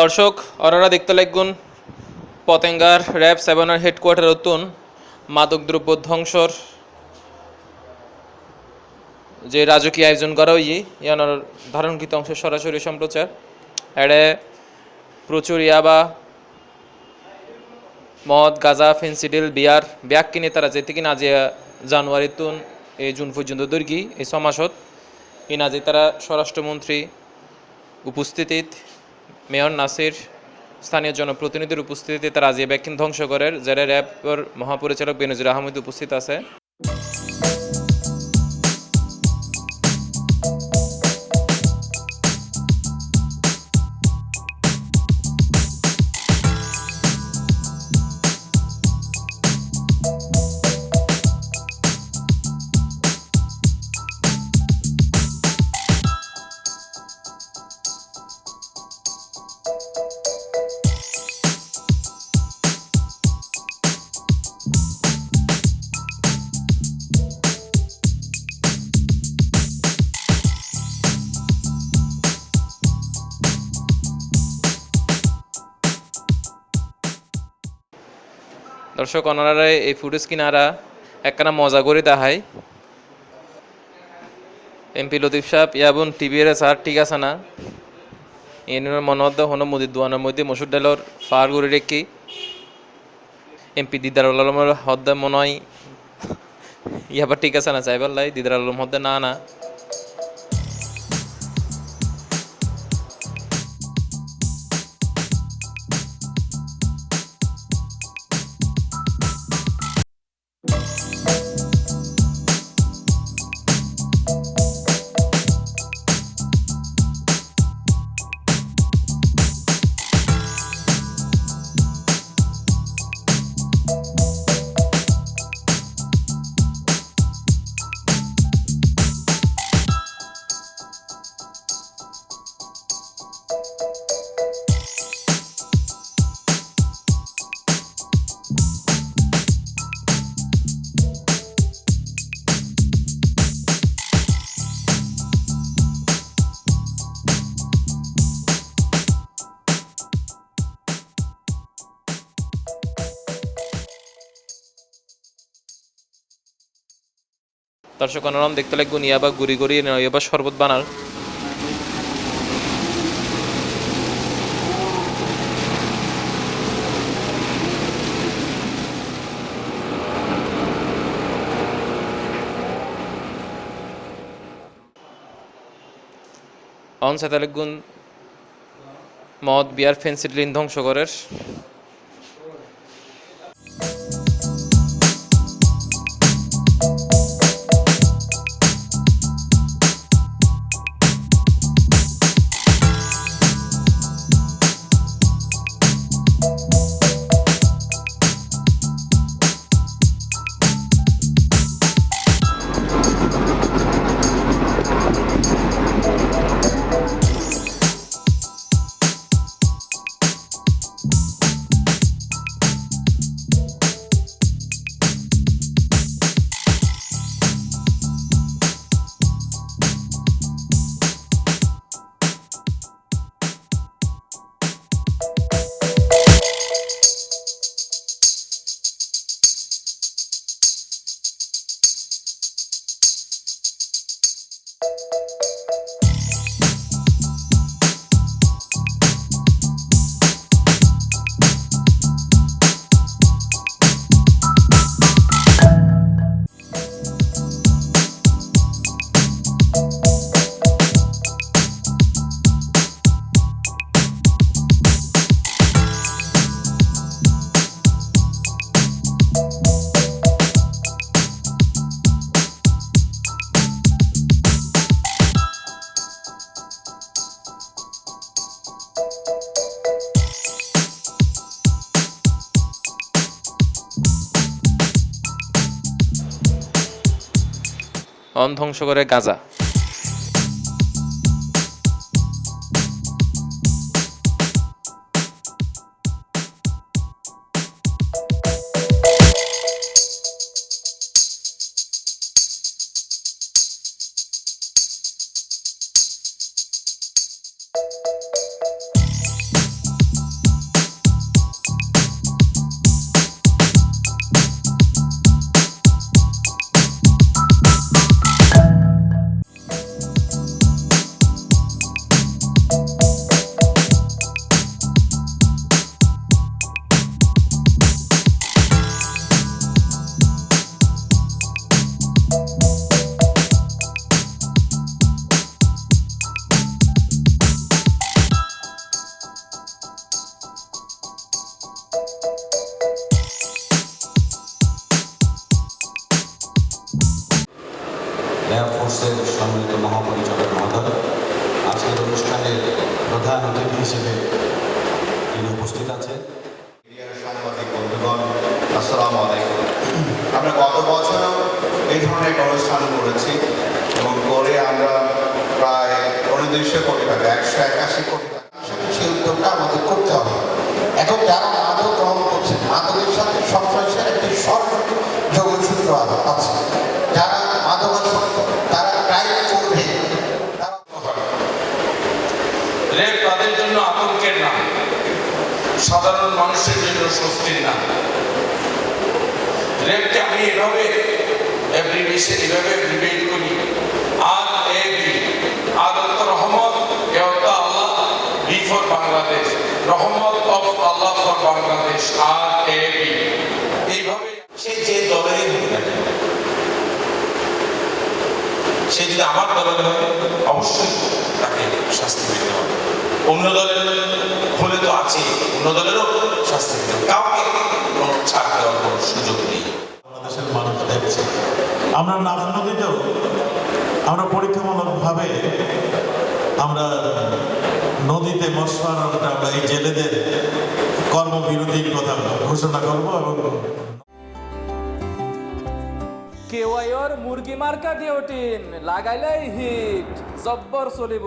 দর্শক অনারা দেখতে লাগুন। পতেঙ্গার র্যাব সেভেনের হেডকোয়ার্টার উত্তুন মাদকদ্রব্য ধ্বংসর যে রাজকীয় আয়োজন করা হই ইয়ানোর ধারণকৃত অংশ সরাসরি সম্প্রচার। এড়ে প্রচুর ইয়াবা মদ, গাজা, ফেন্সিডিল, বিয়ার ব্যাগ কিনে তারা যেতে কিনা যে জানুয়ারি তুন এই জুন পর্যন্ত দৈর্ঘি এই ছমাসত কিনা যে তারা স্বরাষ্ট্রমন্ত্রী উপস্থিতিত মেয়র নাসির স্থানীয় জনপ্রতিনিধির উপস্থিতিতে তারা আজিয়া ব্যাকিন ধ্বংস করেন যারা র্যাবর মহাপরিচালক বেনজির আহমেদ উপস্থিত আছে। দর্শক অনারা এই ফুটেজ কিনারা একখানা মজা করে দেখাই এমপি লতিফ সাহেব ইয়াবুন টিভির স্যার ঠিক আছে না? এনের মনত হনো মুদির দোয়ানের মধ্যে মসুর ডালর ফার করে রেখি। এমপি দিদার আলমের হদ্দে মনে হয় ইয়াবার ঠিক আছে না, চাইবার লাই দিদার আলম হদ্দে না না। দর্শক অনরম দেখতে লাগবো ইয়াবা গুড়ি গুড়ি ইয়াবা শরবত বানার। অন সেতালেগুন মদ, বিয়ার ফেন্সিডিলিন ধ্বংস করের। অন ধ্বংস করে গাজা। এয়ার ফোর্সের সম্মিলিত মহাপরিচালক মহোদয়, আজকের অনুষ্ঠানে প্রধান অতিথি হিসেবে তিনি উপস্থিত আছেন। সাংবাদিক বন্ধুগণ, আসসালামু আলাইকুম। আমরা গত বছর এই ধরনের একটা অনুষ্ঠান করেছি এবং করে আমরা প্রায় উনত্রিশশো কোটি টাকা, একশো একাশি কোটি টাকা। সেই জন্য আতঙ্কের নাম। সাধারণ মানুষের জন্য স্বস্তির নাম। রেপকে আমি এভাবে এভাবে করি। আর এ বি রহমত আল্লাহ, বি ফর বাংলাদেশ, রহমত অফ আল্লাহ ফর বাংলাদেশ, আর এ বি। এইভাবে সে যে দলেরই না সে যদি আমার দলের হয়, অবশ্যই অন্য দলের হলে তো আছে অন্য দলেরও শাস্তি কাউকে কোনো ছাড় দেওয়ার কোনো সুযোগ নেই। বাংলাদেশের মানুষ দেখছে। আমরা নাফ নদীতেও আমরা পরীক্ষামূলকভাবে আমরা নদীতে মৎস্য আমরা এই জেলেদের কর্মবিরতির কথা ঘোষণা করব এবং কেওয়াইর মুরগি মার্কা কেওটিন লাগাইলেই হিট জব্বর চলিব।